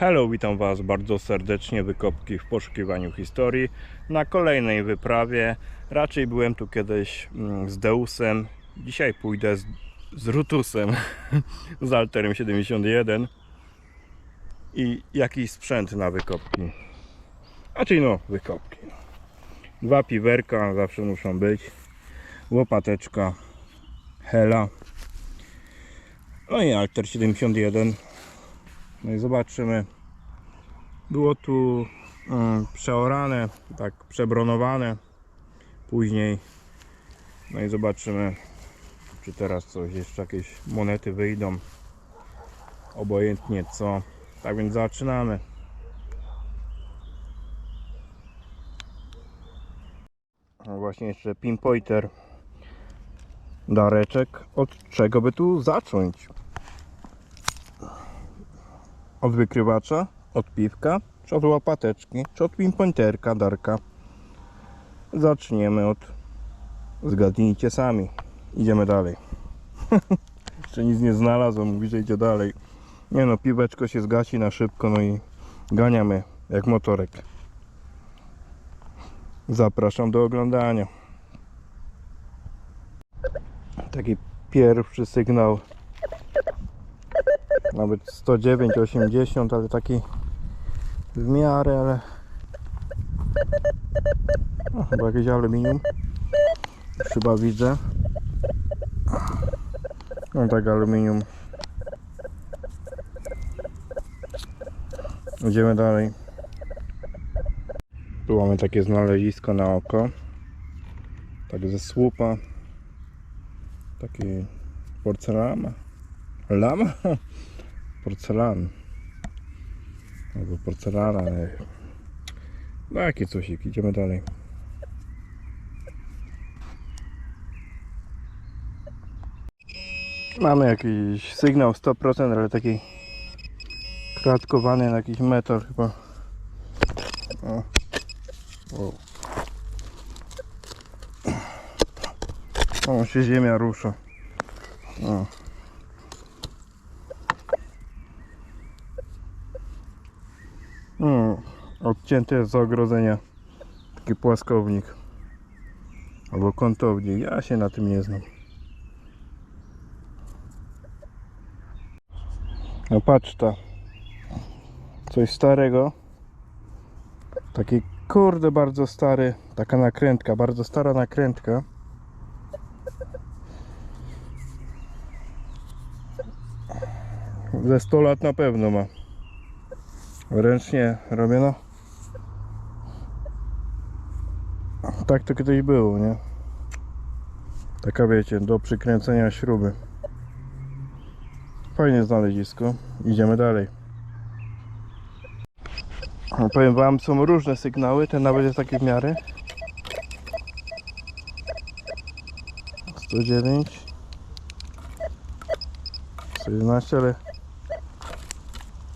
Hello, witam Was bardzo serdecznie. Wykopki w poszukiwaniu historii. Na kolejnej wyprawie. Raczej byłem tu kiedyś mm, z Deusem. Dzisiaj pójdę z, z Rutusem, z Alterem 71 i jakiś sprzęt na wykopki. Znaczy no, wykopki. Dwa piwerka zawsze muszą być. Łopateczka, hela. No i Alter 71. No i zobaczymy. Było tu mm, przeorane, tak przebronowane. Później. No i zobaczymy, czy teraz coś, jeszcze jakieś monety wyjdą. Obojętnie co. Tak więc zaczynamy. No właśnie jeszcze pinpointer. Dareczek. Od czego by tu zacząć? Od wykrywacza, od piwka, czy od łopateczki, czy od pinpointerka, darka. Zaczniemy od... Zgadnijcie sami. Idziemy dalej. Jeszcze nic nie znalazłem, mówi, że idzie dalej. Nie no, piweczko się zgasi na szybko, no i ganiamy jak motorek. Zapraszam do oglądania. Taki pierwszy sygnał nawet 109, 80, ale taki w miarę, ale o, chyba jakieś aluminium. Chyba widzę. No tak aluminium. Idziemy dalej. Tu mamy takie znalezisko na oko. Tak ze słupa. Taki porcelana. Lama porcelan. Albo porcelana no jakie cosik, idziemy dalej. Mamy jakiś sygnał 100% ale taki kratkowany na jakiś metal chyba. O. O się ziemia rusza. O. No, jest z ogrodzenia taki płaskownik albo kątownik. Ja się na tym nie znam. No patrz ta. Coś starego. Taki kurde bardzo stary. Taka nakrętka, bardzo stara nakrętka. Ze 100 lat na pewno ma ręcznie robiona. Tak to kiedyś było, nie? Taka wiecie, do przykręcenia śruby. Fajne znalezisko. Idziemy dalej. No, Powiem wam, są różne sygnały, ten nawet jest taki w miarę. 109 111, ale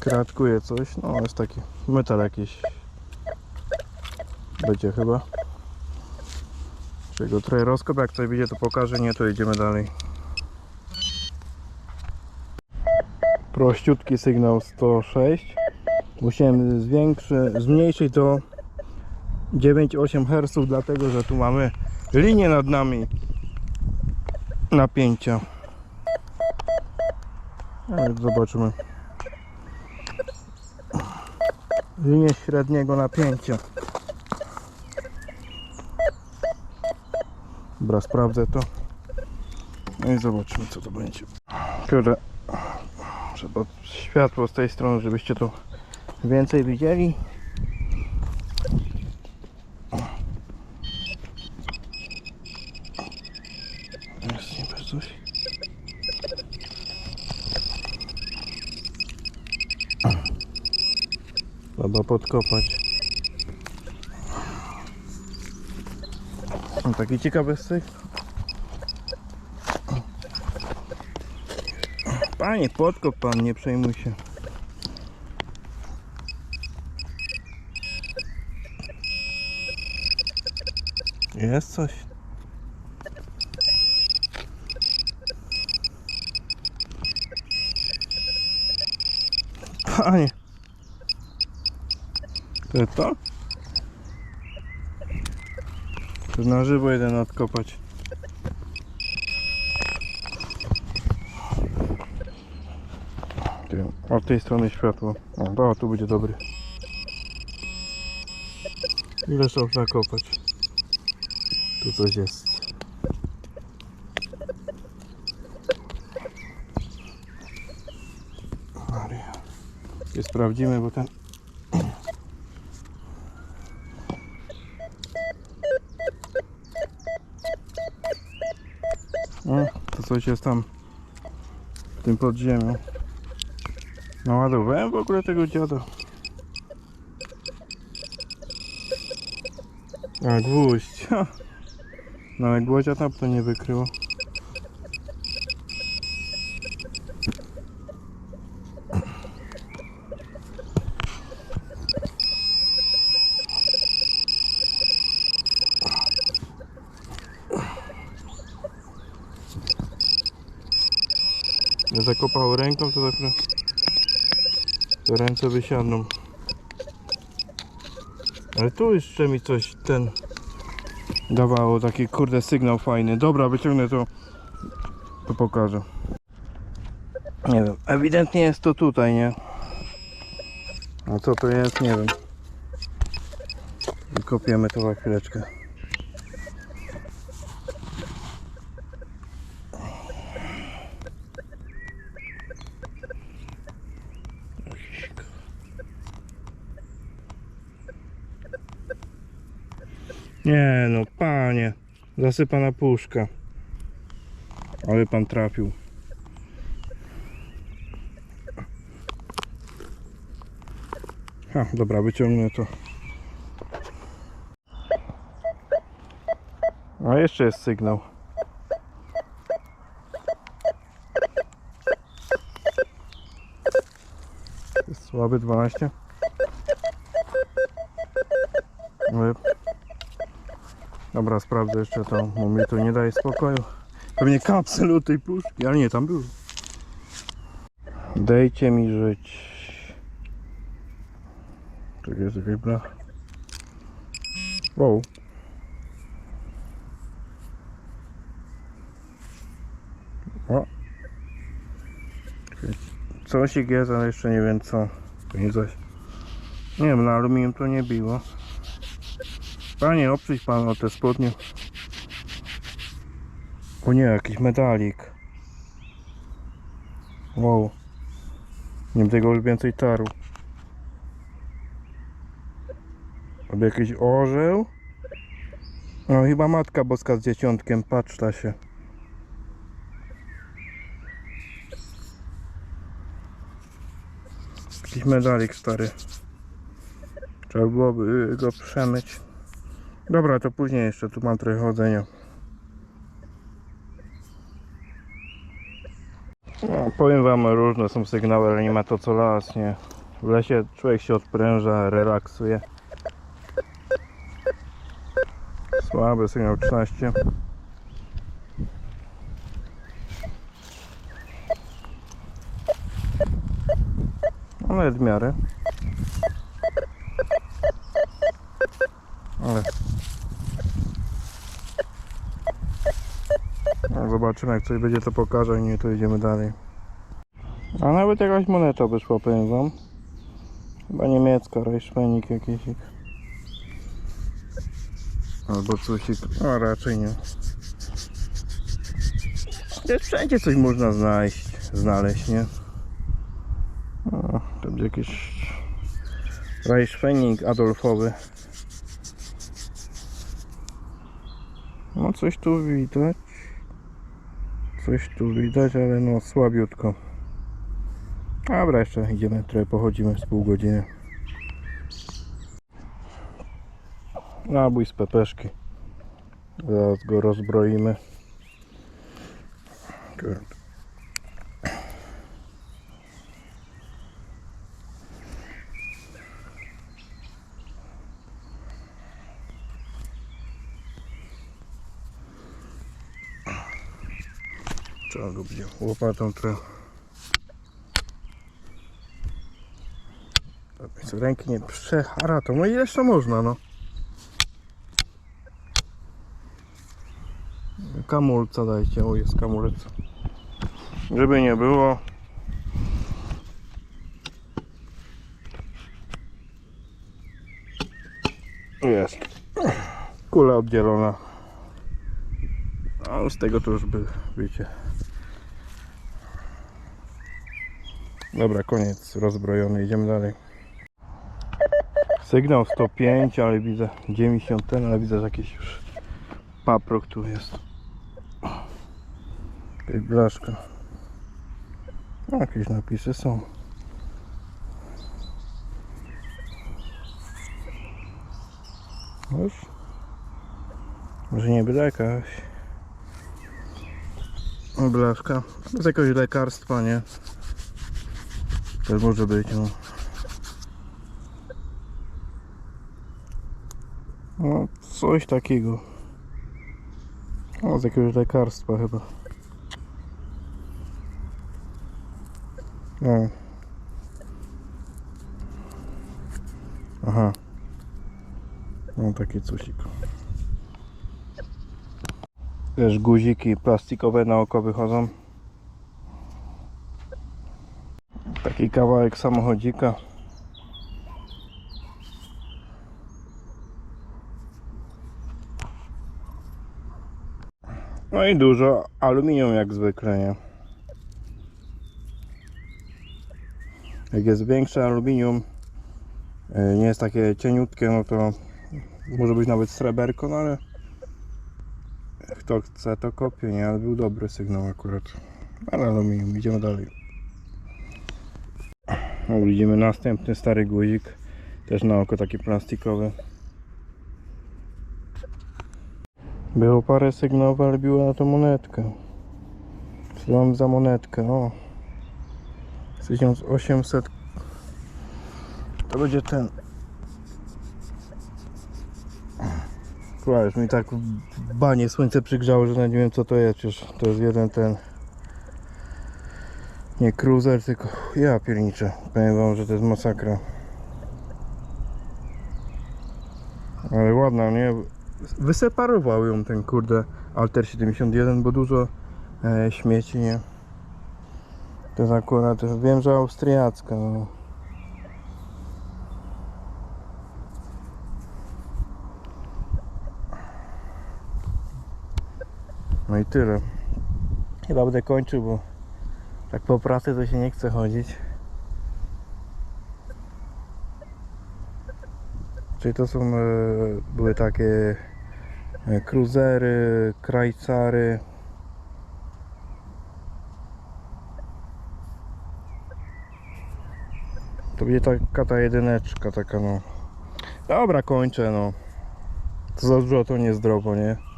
kratkuje coś, no jest taki metal jakiś będzie chyba Czyli go trochę jak coś widzie to pokaże, nie to idziemy dalej. Prościutki sygnał 106 musiałem zwiększyć, zmniejszyć do 9,8 Hz dlatego, że tu mamy linię nad nami napięcia. Ale zobaczymy. Linię średniego napięcia. Dobra, sprawdzę to. No i zobaczymy co to będzie. Kurde, trzeba światło z tej strony, żebyście to więcej widzieli. Jest niby coś. Trzeba podkopać. No, taki ciekawy syk. Panie, podkop pan, nie przejmuj się. Jest coś. Panie. To jest to? To na żywo jeden odkopać. Od tej strony światło. O, to tu będzie dobry. Ile trzeba nakopać? Tu coś jest. Maria. Je sprawdzimy, bo ten O, to coś jest tam w tym podziemiu. Naładowałem w ogóle tego dziada. A gwóźdź. ha. Nawet gwoździa tam to nie wykryło. Zakopał ręką, to dopiero te ręce wysiadną. Ale tu jeszcze mi coś ten dawało taki kurde sygnał fajny. Dobra, wyciągnę to, to pokażę. Nie wiem, ewidentnie jest to tutaj, nie? A co to jest, nie wiem. Kopiemy to za chwileczkę. Nie no, panie. Zasypana puszka. Ale pan trafił. Ha, dobra, wyciągnę to. A jeszcze jest sygnał. Słaby 12. Dobra, sprawdzę jeszcze to, bo mnie to nie daje spokoju. Pewnie kapsel od tej puszki, ale nie, tam był. Dejcie mi żyć. Tak jest blacha. Wow. O. Coś jest, ale jeszcze nie wiem co. Nie. Nie wiem, na aluminium to nie biło. Panie, oprzyj pan o te spodnie. O nie, jakiś medalik. Wow. Nie wiem tego więcej taru. Albo jakiś orzeł. No chyba Matka Boska z dzieciątkiem, patrz ta się. Jakiś medalik stary. Trzeba byłoby go przemyć. Dobra, to później jeszcze, tu mam trochę chodzenia. No, powiem wam, różne są sygnały, ale nie ma to co las, nie. W lesie człowiek się odpręża, relaksuje. Słaby sygnał 13. Ale w miarę. Ale no, zobaczymy jak coś będzie to pokaże i nie to idziemy dalej. A nawet jakaś moneta wyszła powiem wam. Chyba niemiecka, rajszpenik jakiś. Albo coś, a raczej nie. Gdzieś wszędzie coś można znaleźć, znaleźć, nie? O, to będzie jakiś rajszpenik adolfowy. No coś tu widać. Coś tu widać, ale no słabiutko. Dobra, jeszcze idziemy, trochę pochodzimy z pół godziny. Nabój z pepeszki. Zaraz go rozbroimy. Trzeba go będzie łopatą trochę Żeby sobie ręki nie przehara to. No ileż to można, no. Kamulca dajcie, o jest kamulec. Żeby nie było. Jest. Kula oddzielona. A z tego to już by, wiecie. Dobra, koniec rozbrojony, idziemy dalej. Sygnał 105, ale widzę 90 ten, ale widzę, że jakiś już paprok tu jest. Jakaś blaszka. No, jakieś napisy są. Już? Może nie byle jakaś. O, blaszka. Z jakiegoś lekarstwa, nie? Też może być, no. No, coś takiego. Z jakiegoś lekarstwa chyba. No. Aha. No taki cusik. Też guziki plastikowe na oko wychodzą. Taki kawałek samochodzika. No i dużo aluminium jak zwykle, nie? Jak jest większe aluminium, e, nie jest takie cieniutkie, no to może być nawet sreberko, no ale kto chce to kopie, nie? Ale był dobry sygnał akurat. Ale aluminium, idziemy dalej. Widzimy następny stary guzik. Też na oko taki plastikowy. Było parę sygnałów, ale biło na tą monetkę. Co mam za monetkę? O. 1800. To będzie ten. Kurwa, mi tak w banie słońce przygrzało, że nie wiem co to jest. Przecież to jest jeden ten. Nie cruiser, tylko ja pierniczę. Powiem wam, że to jest masakra. Ale ładna, nie? Wyseparował ją ten kurde Alter 71, bo dużo e, śmieci, nie? To jest akurat, wiem, że austriacka. No. No i tyle. Chyba będę kończył, bo tak po pracy to się nie chce chodzić. Czyli to są, e, były takie e, cruisery, krajcary. To będzie taka ta jedyneczka, taka no. Dobra, kończę no. Co za dużo to niezdrowo, nie?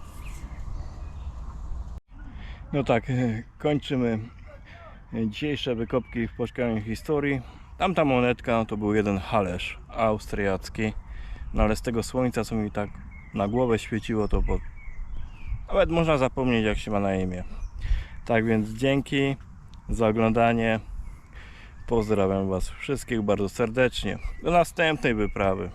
No tak, kończymy dzisiejsze wykopki w poszukiwaniu historii. Tamta monetka to był jeden halerz austriacki. No ale z tego słońca, co mi tak na głowę świeciło, to bo nawet można zapomnieć, jak się ma na imię. Tak więc dzięki za oglądanie. Pozdrawiam Was wszystkich bardzo serdecznie. Do następnej wyprawy.